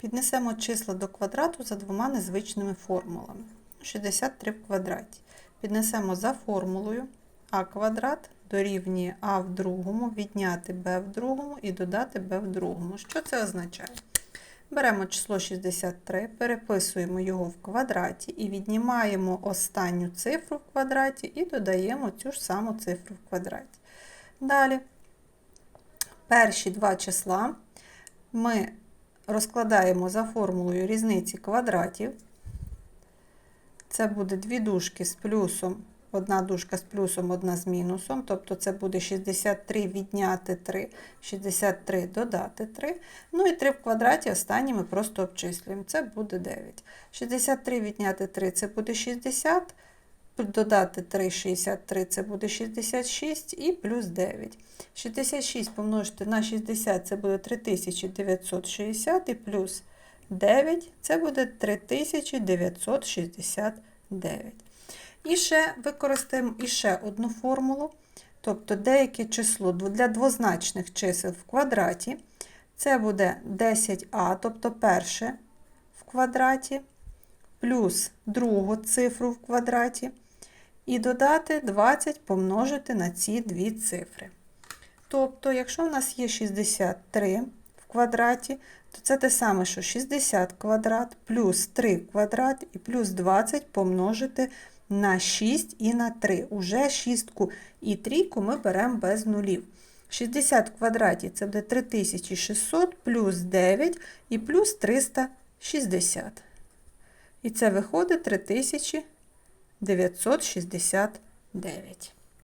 Піднесемо числа до квадрату за двома незвичними формулами. 63 в квадраті. Піднесемо за формулою а квадрат дорівнює а в другому, відняти b в другому і додати b в другому. Що це означає? Беремо число 63, переписуємо його в квадраті і віднімаємо останню цифру в квадраті і додаємо цю ж саму цифру в квадраті. Далі, перші два числа ми розкладаємо за формулою різниці квадратів. Це буде дві дужки з плюсом, одна дужка з плюсом, одна з мінусом. Тобто це буде 63 відняти 3, 63 додати 3. Ну і 3 в квадраті останні ми просто обчислюємо. Це буде 9. 63 відняти 3 це буде 60. Додати 3, 63 це буде 66 і плюс 9. 66 помножити на 60 це буде 3960 і плюс 9 це буде 3969. І ще використаємо іще одну формулу. Тобто деяке число для двозначних чисел в квадраті. Це буде 10а, тобто перше в квадраті, плюс другу цифру в квадраті. І додати 20 помножити на ці дві цифри. Тобто, якщо в нас є 63 в квадраті, то це те саме, що 60 квадрат плюс 3 квадрат і плюс 20 помножити на 6 і на 3. Уже шістку і трійку ми беремо без нулів. 60 в квадраті це буде 3600 плюс 9 і плюс 360. І це виходить 3969.